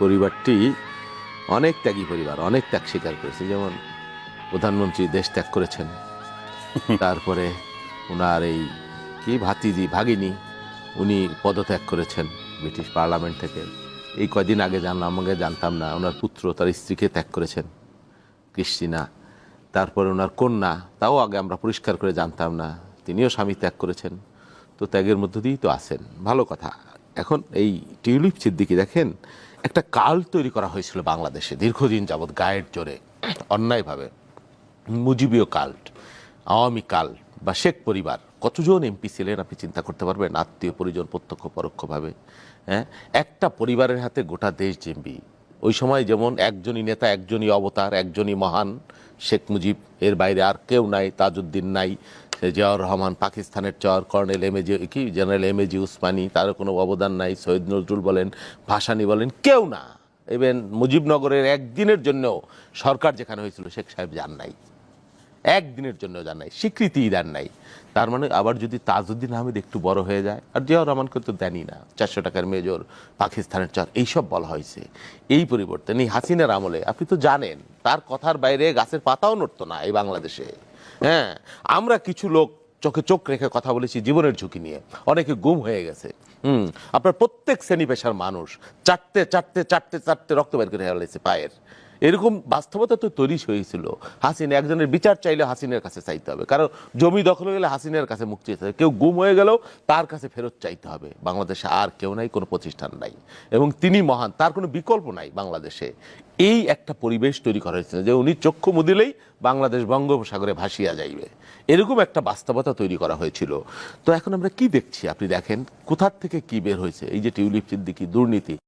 পরিবারটি অনেক ত্যাগী পরিবার অনেক ত্যাগ স্বীকার করেছে। যেমন প্রধানমন্ত্রী দেশ ত্যাগ করেছেন তারপরে ওনার এই কি ভাতিজি ভাগিনী উনি পদত্যাগ করেছেন ব্রিটিশ পার্লামেন্ট থেকে। এই কয়দিন আগে জানলাম আমাকে জানতাম না ওনার পুত্র তার স্ত্রীকে ত্যাগ করেছেন ক্রিস্টিনা তারপরে ওনার কন্যা তাও আগে আমরা পরিষ্কার করে জানতাম না তিনিও স্বামী ত্যাগ করেছেন। তো ত্যাগের মধ্য দিয়েই তো আছেন ভালো কথা। এখন এই টিউলিপ সিদ্দিকি দেখেন একটা কাল তৈরি করা হয়েছিল বাংলাদেশে, দীর্ঘদিন যাবৎ গায়ের জোরে, অন্যায়ভাবে। মুজিবীয় কাল্ট আওয়ামী কাল বা শেখ পরিবার, কতজন এমপি ছিলেন আপনি চিন্তা করতে পারবেন? আত্মীয়, পরিজন, প্রত্যক্ষ, পরোক্ষভাবে হ্যাঁ? একটা পরিবারের হাতে গোটা দেশ জিম্বি। ওই সময় যেমন একজনই নেতা, একজনই অবতার, একজনই মহান শেখ মুজিব, এর বাইরে আর কেউ নাই, তাজউদ্দিন নাই সে জিয়াউর রহমান পাকিস্তানের চর কর্নেল এম এজি কি, general M A G Osmani, তারও কোনো অবদান নাই। সৈয়দ নজরুল বলেন, ভাসানি বলেন, কেউ না। ইভেন মুজিবনগরের একদিনের জন্যও সরকার যেখানে হয়েছিল, শেখ সাহেব যান নাই। একদিনের জন্য যান নাই, স্বীকৃতিই দেন নাই। তার মানে আবার যদি তাজউদ্দিন আহমেদ একটু বড় হয়ে যায়, আর জিয়াউর রহমানকে তো দেনই না। চারশো টাকার মেজর পাকিস্তানের চার, এইসব বলা হয়েছে। এই পরিবর্তন, এই হাসিনার আমলে, আপনি তো জানেন, তার কথার বাইরে গাছের পাতাও নড়তো না এই বাংলাদেশে। হ্যাঁ আমরা কিছু লোক চোখে চোখ রেখে কথা বলেছি জীবনের ঝুঁকি নিয়ে। অনেকে গুম হয়ে গেছে। হুম, আপনার প্রত্যেক শ্রেণি পেশার মানুষ চারটে চাটতে চারটে চারটে রক্ত বের করে পায়ের। এরকম বাস্তবতা তো তৈরি হয়েছিল। হাসিন, একজনের বিচার চাইলে হাসিনের কাছে চাইতে হবে। কারণ জমি দখল হয়ে গেলে হাসিনের কাছে মুক্তি চাইতে হবে। কেউ গুম হয়ে গেলেও তার কাছে ফেরত চাইতে হবে। বাংলাদেশে আর কেউ নাই, কোনো প্রতিষ্ঠান নাই। এবং তিনি মহান, তার কোনো বিকল্প নাই বাংলাদেশে। এই একটা পরিবেশ তৈরি করা হয়েছিল যে উনি চক্ষু মুদিলেই বাংলাদেশ বঙ্গোপসাগরে ভাসিয়া যাইবে। এরকম একটা বাস্তবতা তৈরি করা হয়েছিল। তো এখন আমরা কি দেখছি? আপনি দেখেন, কোথার থেকে কি বের হয়েছে? এই যে টিউলিপ সিদ্দিকি, দুর্নীতি।